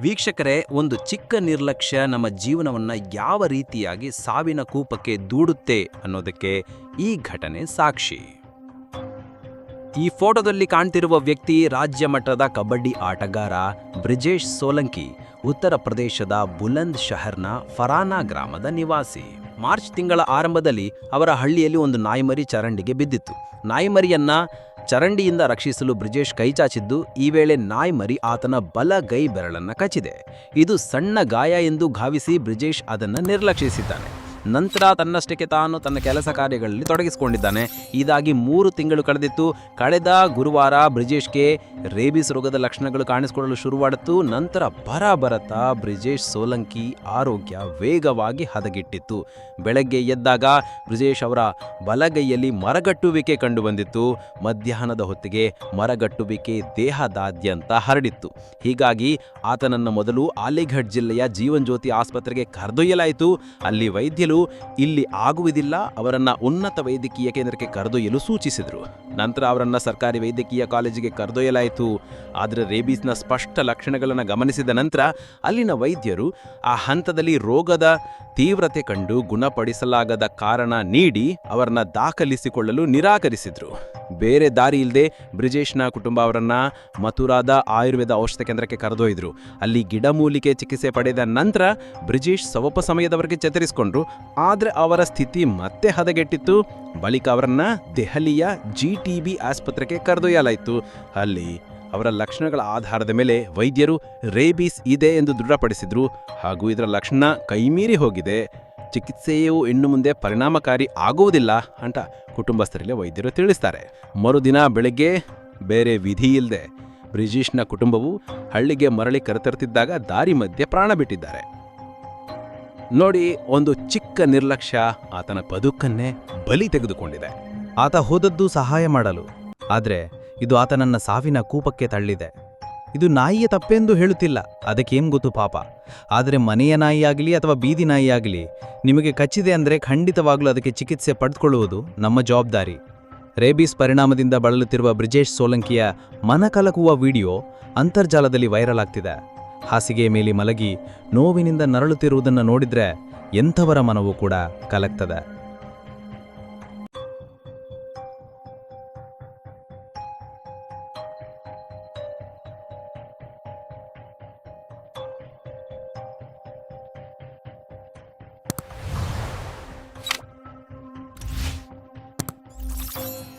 ವೀಕ್ಷಕರೇ, ಒಂದು ಚಿಕ್ಕ ನಿರ್ಲಕ್ಷ್ಯ ನಮ್ಮ ಜೀವನವನ್ನು ಯಾವ ರೀತಿಯಾಗಿ ಸಾವಿನ ಕೂಪಕ್ಕೆ ದೂಡುತ್ತೆ ಅನ್ನೋದಕ್ಕೆ ಈ ಘಟನೆ ಸಾಕ್ಷಿ. ಈ ಫೋಟೋದಲ್ಲಿ ಕಾಣ್ತಿರುವ ವ್ಯಕ್ತಿ ರಾಜ್ಯ ಮಟ್ಟದ ಕಬಡ್ಡಿ ಆಟಗಾರ ಬ್ರಿಜೇಶ್ ಸೋಲಂಕಿ, ಉತ್ತರ ಪ್ರದೇಶದ ಬುಲಂದ್ ಶಹರ್ನ ಫರಾನಾ ಗ್ರಾಮದ ನಿವಾಸಿ. ಮಾರ್ಚ್ ತಿಂಗಳ ಆರಂಭದಲ್ಲಿ ಅವರ ಹಳ್ಳಿಯಲ್ಲಿ ಒಂದು ನಾಯಿಮರಿ ಚರಂಡಿಗೆ ಬಿದ್ದಿತ್ತು. ನಾಯಿಮರಿಯನ್ನ ಚರಂಡಿಯಿಂದ ರಕ್ಷಿಸಲು ಬ್ರಿಜೇಶ್ ಕೈಚಾಚಿದ್ದು ಈ ವೇಳೆ ನಾಯಿ ಮರಿ ಆತನ ಬಲಗೈ ಬೆರಳನ್ನ ಕಚ್ಚಿದೆ. ಇದು ಸಣ್ಣ ಗಾಯ ಎಂದು ಘಾವಿಸಿ ಬ್ರಿಜೇಶ್ ಅದನ್ನು ನಿರ್ಲಕ್ಷಿಸಿದ್ದಾನೆ. ನಂತರ ತನ್ನಷ್ಟಕ್ಕೆ ತಾನು ತನ್ನ ಕೆಲಸ ಕಾರ್ಯಗಳಲ್ಲಿ ತೊಡಗಿಸಿಕೊಂಡಿದ್ದಾನೆ. ಇದಾಗಿ ಮೂರು ತಿಂಗಳು ಕಳೆದಿತ್ತು. ಕಳೆದ ಗುರುವಾರ ಬ್ರಿಜೇಶ್ಗೆ ರೇಬಿಸ್ ರೋಗದ ಲಕ್ಷಣಗಳು ಕಾಣಿಸಿಕೊಳ್ಳಲು ಶುರುವಾಡಿತ್ತು ನಂತರ ಬರ ಬರತಾ ಬ್ರಿಜೇಶ್ ಸೋಲಂಕಿ ಆರೋಗ್ಯ ವೇಗವಾಗಿ ಹದಗೆಟ್ಟಿತ್ತು. ಬೆಳಗ್ಗೆ ಎದ್ದಾಗ ಬ್ರಿಜೇಶ್ ಅವರ ಬಲಗೈಯಲ್ಲಿ ಮರಗಟ್ಟುವಿಕೆ ಕಂಡುಬಂದಿತ್ತು. ಮಧ್ಯಾಹ್ನದ ಹೊತ್ತಿಗೆ ಮರಗಟ್ಟುವಿಕೆ ದೇಹದಾದ್ಯಂತ ಹರಡಿತ್ತು. ಹೀಗಾಗಿ ಆತನನ್ನು ಮೊದಲು ಅಲಿಘಡ್ ಜಿಲ್ಲೆಯ ಜೀವನ್ ಜ್ಯೋತಿ ಆಸ್ಪತ್ರೆಗೆ ಕರೆದೊಯ್ಯಲಾಯಿತು. ಅಲ್ಲಿ ವೈದ್ಯರು ಇಲ್ಲಿ ಆಗುವುದಿಲ್ಲ, ಅವರನ್ನು ಉನ್ನತ ವೈದ್ಯಕೀಯ ಕೇಂದ್ರಕ್ಕೆ ಕರೆದೊಯ್ಯಲು ಸೂಚಿಸಿದರು. ನಂತರ ಅವರನ್ನು ಸರ್ಕಾರಿ ವೈದ್ಯಕೀಯ ಕಾಲೇಜಿಗೆ ಕರೆದೊಯ್ಯಲಾಯಿತು. ಆದರೆ ರೇಬೀಸ್ನ ಸ್ಪಷ್ಟ ಲಕ್ಷಣಗಳನ್ನು ಗಮನಿಸಿದ ನಂತರ ಅಲ್ಲಿನ ವೈದ್ಯರು ಆ ಹಂತದಲ್ಲಿ ರೋಗದ ತೀವ್ರತೆ ಕಂಡು ಗುಣಪಡಿಸಲಾಗದ ಕಾರಣ ನೀಡಿ ಅವರನ್ನು ದಾಖಲಿಸಿಕೊಳ್ಳಲು ನಿರಾಕರಿಸಿದ್ರು. ಬೇರೆ ದಾರಿ ಇಲ್ಲದೆ ಬ್ರಿಜೇಶ್ನ ಕುಟುಂಬ ಅವರನ್ನ ಮಥುರಾದ ಆಯುರ್ವೇದ ಔಷಧ ಕೇಂದ್ರಕ್ಕೆ ಕರೆದೊಯ್ದರು. ಅಲ್ಲಿ ಗಿಡಮೂಲಿಕೆ ಚಿಕಿತ್ಸೆ ಪಡೆದ ನಂತರ ಬ್ರಿಜೇಶ್ ಸ್ವಲ್ಪ ಸಮಯದವರೆಗೆ ಚೇತರಿಸಿಕೊಂಡ್ರು ಆದರೆ ಅವರ ಸ್ಥಿತಿ ಮತ್ತೆ ಹದಗೆಟ್ಟಿತ್ತು. ಬಳಿಕ ಅವರನ್ನ ದೆಹಲಿಯ ಜಿ ಟಿ ಬಿ ಆಸ್ಪತ್ರೆಗೆ ಕರೆದೊಯ್ಯಲಾಯಿತು. ಅಲ್ಲಿ ಅವರ ಲಕ್ಷಣಗಳ ಆಧಾರದ ಮೇಲೆ ವೈದ್ಯರು ರೇಬೀಸ್ ಇದೆ ಎಂದು ದೃಢಪಡಿಸಿದ್ರು. ಹಾಗೂ ಇದರ ಲಕ್ಷಣ ಕೈಮೀರಿ ಹೋಗಿದೆ. ಚಿಕಿತ್ಸೆಯು ಇನ್ನು ಮುಂದೆ ಪರಿಣಾಮಕಾರಿ ಆಗುವುದಿಲ್ಲ ಅಂತ ಕುಟುಂಬಸ್ಥರಿಗೆ ವೈದ್ಯರು ತಿಳಿಸ್ತಾರೆ. ಮರುದಿನ ಬೆಳಗ್ಗೆ ಬೇರೆ ವಿಧಿ ಇಲ್ಲದೆ ಬ್ರಿಜೇಶ್ನ ಕುಟುಂಬವು ಹಳ್ಳಿಗೆ ಮರಳಿ ಕರೆತರುತ್ತಿದ್ದಾಗ ದಾರಿ ಮಧ್ಯೆ ಪ್ರಾಣ ಬಿಟ್ಟಿದ್ದಾರೆ. ನೋಡಿ, ಒಂದು ಚಿಕ್ಕ ನಿರ್ಲಕ್ಷ್ಯ ಆತನ ಬದುಕನ್ನೇ ಬಲಿ ತೆಗೆದುಕೊಂಡಿದೆ. ಆತ ಹೋದದ್ದು ಸಹಾಯ ಮಾಡಲು. ಆದರೆ ಇದು ಆತನನ್ನ ಸಾವಿನ ಕೂಪಕ್ಕೆ ತಳ್ಳಿದೆ. ಇದು ನಾಯಿಯ ತಪ್ಪೆಂದು ಹೇಳುತ್ತಿಲ್ಲ. ಅದಕ್ಕೇನು ಗೊತ್ತು ಪಾಪ? ಆದರೆ ಮನೆಯ ನಾಯಿಯಾಗಲಿ ಅಥವಾ ಬೀದಿ ನಾಯಿಯಾಗಲಿ, ನಿಮಗೆ ಕಚ್ಚಿದೆ ಅಂದರೆ ಖಂಡಿತವಾಗಲೂ ಅದಕ್ಕೆ ಚಿಕಿತ್ಸೆ ಪಡೆದುಕೊಳ್ಳುವುದು ನಮ್ಮ ಜವಾಬ್ದಾರಿ. ರೇಬೀಸ್ ಪರಿಣಾಮದಿಂದ ಬಳಲುತ್ತಿರುವ ಬ್ರಿಜೇಶ್ ಸೋಲಂಕಿಯ ಮನಕಲಕುವ ವಿಡಿಯೋ ಅಂತರ್ಜಾಲದಲ್ಲಿ ವೈರಲ್ ಆಗ್ತಿದೆ. ಹಾಸಿಗೆ ಮೇಲೆ ಮಲಗಿ ನೋವಿನಿಂದ ನರಳುತ್ತಿರುವುದನ್ನು ನೋಡಿದರೆ ಎಂಥವರ ಮನವೂ ಕೂಡ ಕಲಕ್ತದೆ you